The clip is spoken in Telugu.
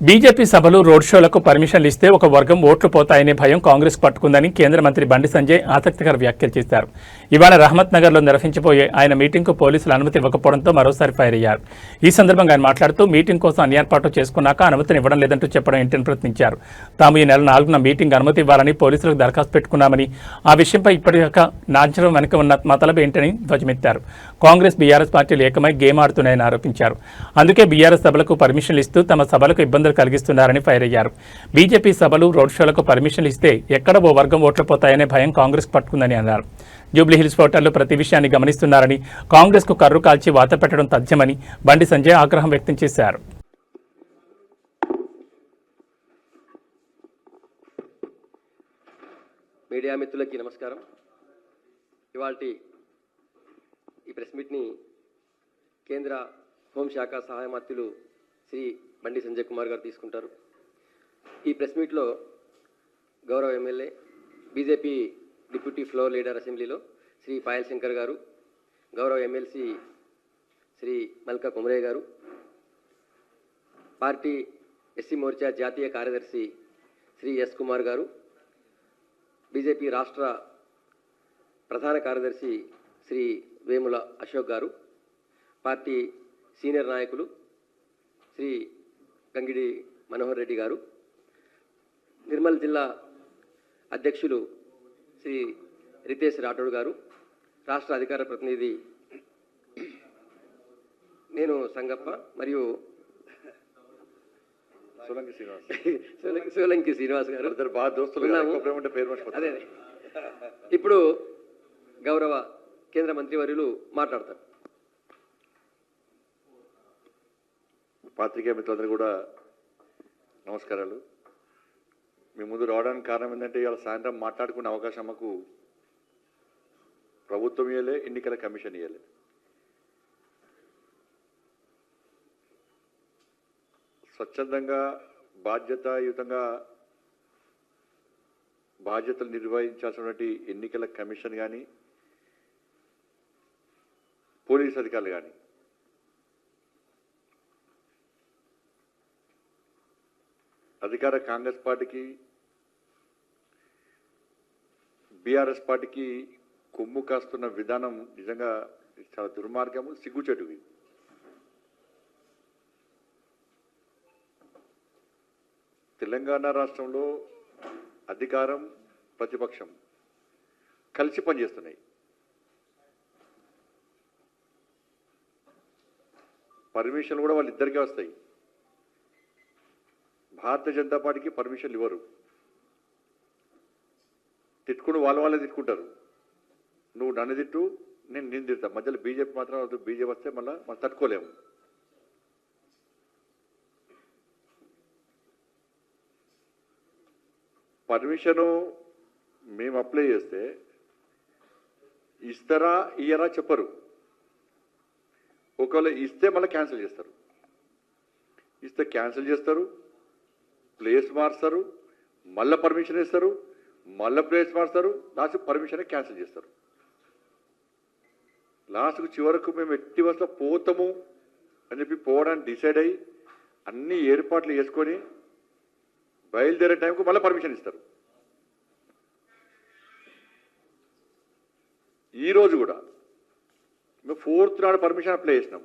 బీజేపీ సభలు రోడ్ షోలకు పర్మిషన్లు ఇస్తే ఒక వర్గం ఓట్లు పోతాయనే భయం కాంగ్రెస్ పట్టుకుందని కేంద్ర మంత్రి బండి సంజయ్ ఆసక్తికర వ్యాఖ్యలు చేశారు. ఇవాళ రహమత్ నగర్లో నిర్వహించబోయే ఆయన మీటింగ్కు పోలీసులు అనుమతి ఇవ్వకపోవడంతో మరోసారి ఫైర్ అయ్యారు. ఈ సందర్భంగా ఆయన మాట్లాడుతూ మీటింగ్ కోసం అన్ని ఏర్పాట్లు చేసుకున్నాక అనుమతిని ఇవ్వడం లేదంటూ చెప్పడం ఏంటని ప్రశ్నించారు. తాము ఈ నెల నాలుగున మీటింగ్ అనుమతి ఇవ్వాలని పోలీసులకు దరఖాస్తు పెట్టుకున్నామని ఆ విషయంపై ఇప్పటిదాకా నాంచడం వెనుక ఉన్న మతలబు ఏంటని ధ్వజమెత్తారు. కాంగ్రెస్ బీఆర్ఎస్ పార్టీలు ఏకమై గేమ్ ఆడుతున్నాయని ఆరోపించారు. అందుకే బీఆర్ఎస్ సభలకు పర్మిషన్లు ఇస్తూ తమ సభలకు ఇబ్బందులు కలిగిస్తున్నారని ఫైర్ అయ్యారు. బీజేపీ సభలు రోడ్ షోలకు పర్మిషన్లు ఇస్తే ఎక్కడ ఓ వర్గం ఓట్లు పోతాయనే భయం కాంగ్రెస్ పట్టుకుందని అన్నారు. జూబ్లీహిల్స్ ఓటర్లు ప్రతి విషయాన్ని గమనిస్తున్నారని కాంగ్రెస్కు కర్రు కాల్చి వాత పెట్టడం తథ్యమని బండి సంజయ్ ఆగ్రహం వ్యక్తం చేశారు. మీడియా మిత్రులకి నమస్కారం. ఇవాళ ఈ ప్రెస్ మీట్ని కేంద్ర హోంశాఖ సహాయ మంత్రులు శ్రీ బండి సంజయ్ కుమార్ గారు తీసుకుంటారు. ఈ ప్రెస్ మీట్లో గౌరవ MLA BJP deputy floor leader అసెంబ్లీలో శ్రీ పాయల్ శంకర్ గారు గౌరవ ఎమ్మెల్సీ శ్రీ మల్కా కుమరే గారు పార్టీ ఎస్సీ మోర్చా జాతీయ కార్యదర్శి శ్రీ ఎస్ కుమార్ గారు బీజేపీ రాష్ట్ర ప్రధాన కార్యదర్శి శ్రీ వేముల అశోక్ గారు పార్టీ సీనియర్ నాయకులు శ్రీ గంగిడి మనోహర్ రెడ్డి గారు నిర్మల్ జిల్లా అధ్యక్షులు శ్రీ రితేష్ రాఠోడ్ గారు రాష్ట్ర అధికార ప్రతినిధి నేను సంగప్ప మరియు సోలంకి శ్రీనివాస్. సోలంకి- శ్రీనివాస్ గారు ఇద్దరు బాగా దోస్తులు పేరు అదే. ఇప్పుడు గౌరవ కేంద్ర మంత్రివర్యులు మాట్లాడతారు. పాత్రికేయ మిత్రులందరూ కూడా నమస్కారాలు. మీ ముందు రావడానికి కారణం ఏంటంటే ఇవాళ సాయంత్రం మాట్లాడుకునే అవకాశం మాకు ప్రభుత్వం ఇవ్వలే ఎన్నికల కమిషన్ ఇవ్వలే స్వచ్ఛందంగా బాధ్యతాయుతంగా బాధ్యతలు నిర్వహించాల్సినటువంటి ఎన్నికల కమిషన్ కానీ పోలీస్ అధికారులు కానీ అధికార కాంగ్రెస్ పార్టీకి బీఆర్ఎస్ పార్టీకి కొమ్ము కాస్తున్న విధానం నిజంగా చాలా దుర్మార్గము సిగ్గుచెటువి. తెలంగాణ రాష్ట్రంలో అధికారం ప్రతిపక్షం కలిసి పనిచేస్తున్నాయి. పర్మిషన్ కూడా వాళ్ళిద్దరికీ వస్తాయి. భారతీయ జనతా పార్టీకి పర్మిషన్లు ఇవ్వరు. తిట్టుకుని వాళ్ళ వాళ్ళే తిట్టుకుంటారు. నువ్వు నన్ను తిట్టు నేను నేను తిడతా. మధ్యలో బీజేపీ మాత్రం బీజేపీ వస్తే మళ్ళీ మనం తట్టుకోలేము. పర్మిషను మేము అప్లై చేస్తే ఇస్తారా ఇయ్యరా చెప్పరు. ఒకవేళ ఇస్తే మళ్ళీ క్యాన్సిల్ చేస్తారు. ఇస్తే క్యాన్సిల్ చేస్తారు. ప్లేస్ మారుస్తారు మళ్ళీ పర్మిషన్ ఇస్తారు మళ్ళీ ప్లేస్ మారుస్తారు లాస్ట్ పర్మిషన్ క్యాన్సిల్ చేస్తారు. లాస్ట్కు చివరకు మేము ఎట్టి వస్తా పోతాము అని చెప్పి పోవడానికి డిసైడ్ అయ్యి అన్ని ఏర్పాట్లు చేసుకొని బయలుదేరే టైంకు మళ్ళీ పర్మిషన్ ఇస్తారు. ఈరోజు కూడా మేము ఫోర్త్ నాడు పర్మిషన్ అప్లై చేసినాం.